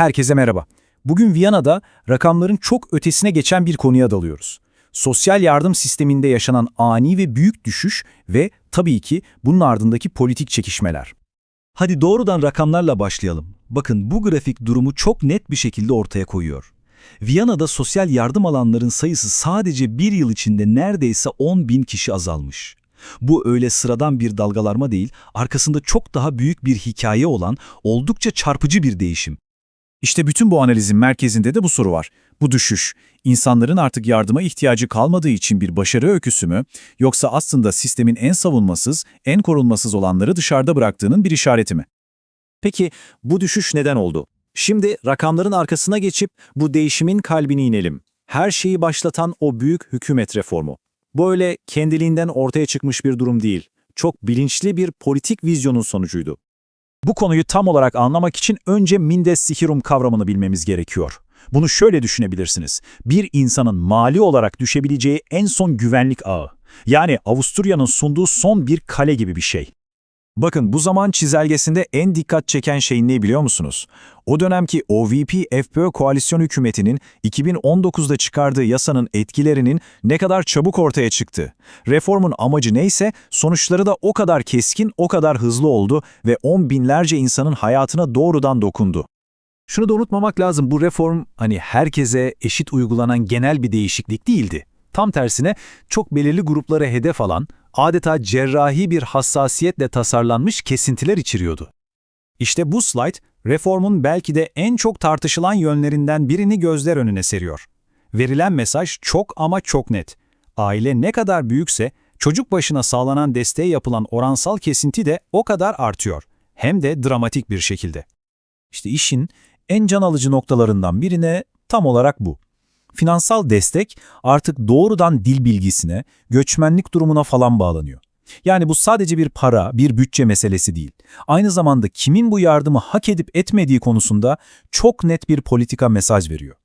Herkese merhaba. Bugün Viyana'da rakamların çok ötesine geçen bir konuya dalıyoruz. Sosyal yardım sisteminde yaşanan ani ve büyük düşüş ve tabii ki bunun ardındaki politik çekişmeler. Hadi doğrudan rakamlarla başlayalım. Bakın bu grafik durumu çok net bir şekilde ortaya koyuyor. Viyana'da sosyal yardım alanların sayısı sadece bir yıl içinde neredeyse 10 bin kişi azalmış. Bu öyle sıradan bir dalgalarma değil, arkasında çok daha büyük bir hikaye olan oldukça çarpıcı bir değişim. İşte bütün bu analizin merkezinde de bu soru var. Bu düşüş, insanların artık yardıma ihtiyacı kalmadığı için bir başarı öyküsü mü, yoksa aslında sistemin en savunmasız, en korunmasız olanları dışarıda bıraktığının bir işareti mi? Peki bu düşüş neden oldu? Şimdi rakamların arkasına geçip bu değişimin kalbine inelim. Her şeyi başlatan o büyük hükümet reformu. Böyle kendiliğinden ortaya çıkmış bir durum değil. Çok bilinçli bir politik vizyonun sonucuydu. Bu konuyu tam olarak anlamak için önce Mindes Sihirum kavramını bilmemiz gerekiyor. Bunu şöyle düşünebilirsiniz. Bir insanın mali olarak düşebileceği en son güvenlik ağı. Yani Avusturya'nın sunduğu son bir kale gibi bir şey. Bakın bu zaman çizelgesinde en dikkat çeken şey ne biliyor musunuz? O dönemki OVP-FPÖ koalisyon hükümetinin 2019'da çıkardığı yasanın etkilerinin ne kadar çabuk ortaya çıktı. Reformun amacı neyse sonuçları da o kadar keskin, o kadar hızlı oldu ve on binlerce insanın hayatına doğrudan dokundu. Şunu da unutmamak lazım, bu reform hani herkese eşit uygulanan genel bir değişiklik değildi. Tam tersine çok belirli gruplara hedef alan, adeta cerrahi bir hassasiyetle tasarlanmış kesintiler içeriyordu. İşte bu slide, reformun belki de en çok tartışılan yönlerinden birini gözler önüne seriyor. Verilen mesaj çok ama çok net. Aile ne kadar büyükse, çocuk başına sağlanan desteğe yapılan oransal kesinti de o kadar artıyor. Hem de dramatik bir şekilde. İşte işin en can alıcı noktalarından birine tam olarak bu. Finansal destek artık doğrudan dil bilgisine, göçmenlik durumuna falan bağlanıyor. Yani bu sadece bir para, bir bütçe meselesi değil. Aynı zamanda kimin bu yardımı hak edip etmediği konusunda çok net bir politika mesaj veriyor.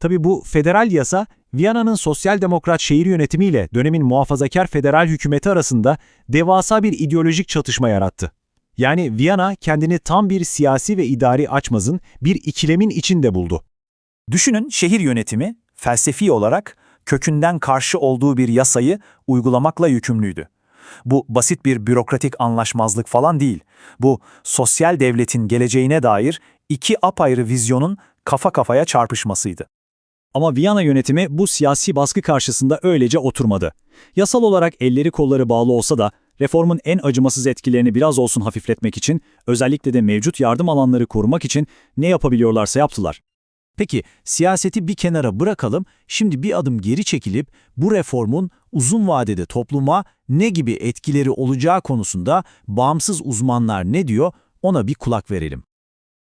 Tabi bu federal yasa, Viyana'nın sosyal demokrat şehir yönetimiyle dönemin muhafazakar federal hükümeti arasında devasa bir ideolojik çatışma yarattı. Yani Viyana kendini tam bir siyasi ve idari açmazın bir ikilemin içinde buldu. Düşünün şehir yönetimi felsefi olarak kökünden karşı olduğu bir yasayı uygulamakla yükümlüydü. Bu basit bir bürokratik anlaşmazlık falan değil. Bu sosyal devletin geleceğine dair iki apayrı vizyonun kafa kafaya çarpışmasıydı. Ama Viyana yönetimi bu siyasi baskı karşısında öylece oturmadı. Yasal olarak elleri kolları bağlı olsa da reformun en acımasız etkilerini biraz olsun hafifletmek için, özellikle de mevcut yardım alanları korumak için ne yapabiliyorlarsa yaptılar. Peki siyaseti bir kenara bırakalım, şimdi bir adım geri çekilip bu reformun uzun vadede topluma ne gibi etkileri olacağı konusunda bağımsız uzmanlar ne diyor ona bir kulak verelim.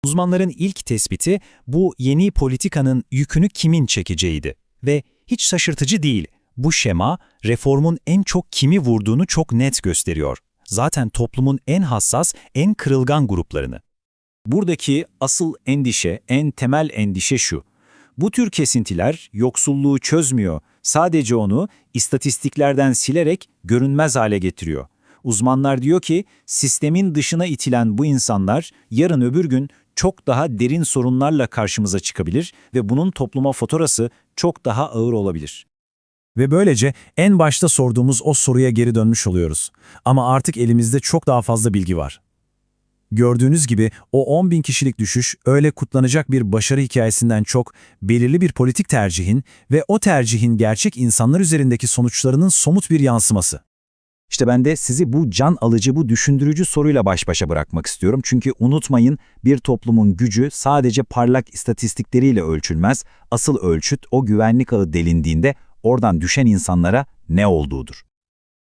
Uzmanların ilk tespiti bu yeni politikanın yükünü kimin çekeceğiydi. Ve hiç şaşırtıcı değil, bu şema reformun en çok kimi vurduğunu çok net gösteriyor. Zaten toplumun en hassas, en kırılgan gruplarını. Buradaki asıl endişe, en temel endişe şu. Bu tür kesintiler yoksulluğu çözmüyor, sadece onu istatistiklerden silerek görünmez hale getiriyor. Uzmanlar diyor ki sistemin dışına itilen bu insanlar yarın öbür gün çok daha derin sorunlarla karşımıza çıkabilir ve bunun topluma faturası çok daha ağır olabilir. Ve böylece en başta sorduğumuz o soruya geri dönmüş oluyoruz. Ama artık elimizde çok daha fazla bilgi var. Gördüğünüz gibi o 10 bin kişilik düşüş öyle kutlanacak bir başarı hikayesinden çok belirli bir politik tercihin ve o tercihin gerçek insanlar üzerindeki sonuçlarının somut bir yansıması. İşte ben de sizi bu can alıcı, bu düşündürücü soruyla baş başa bırakmak istiyorum. Çünkü unutmayın bir toplumun gücü sadece parlak istatistikleriyle ölçülmez. Asıl ölçüt o güvenlik ağı delindiğinde oradan düşen insanlara ne olduğudur.